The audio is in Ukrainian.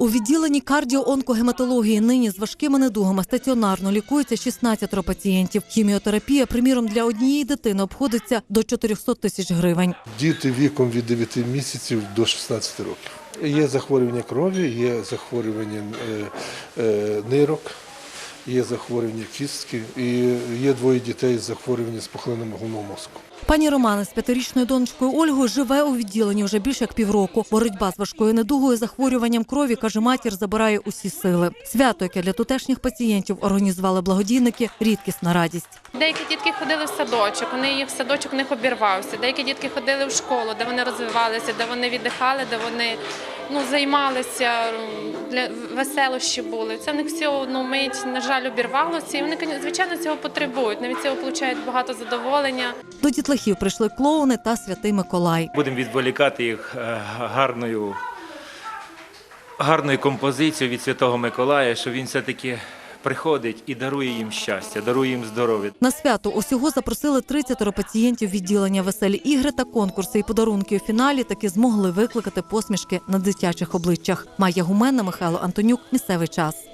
У відділенні кардіоонкогематології нині з важкими недугами стаціонарно лікується 16 пацієнтів. Хіміотерапія, приміром, для однієї дитини обходиться до 400 тисяч гривень. Діти віком від 9 місяців до 16 років. Є захворювання крові, є захворювання е, е, нирок, є захворювання кістки і є двоє дітей з захворюванням спухлинами головного мозку. Пані Романа з п'ятирічною донечкою Ольгою живе у відділенні вже більше як півроку. Боротьба з важкою недугою, захворюванням крові, каже матір, забирає усі сили. Свято, яке для тутешніх пацієнтів організували благодійники, рідкісна радість. Деякі дітки ходили в садочок, вони їх садочок них обірвався. Деякі дітки ходили в школу, де вони розвивалися, де вони віддихали, де вони ну, займалися, для веселощі були. Це в них всі одну мить, на жаль, обірвалося. І вони, звичайно, цього потребують. Навіть цього отримують багато задоволення. До дітлахів прийшли клоуни та святий Миколай. Будемо відволікати їх е, гарною, гарною композицією від Святого Миколая, що він все-таки приходить і дарує їм щастя, дарує їм здоров'я. На свято усього запросили 30 пацієнтів відділення веселі ігри та конкурси і подарунки у фіналі таки змогли викликати посмішки на дитячих обличчях. Майя Гумена, Михайло Антонюк. Місцевий час.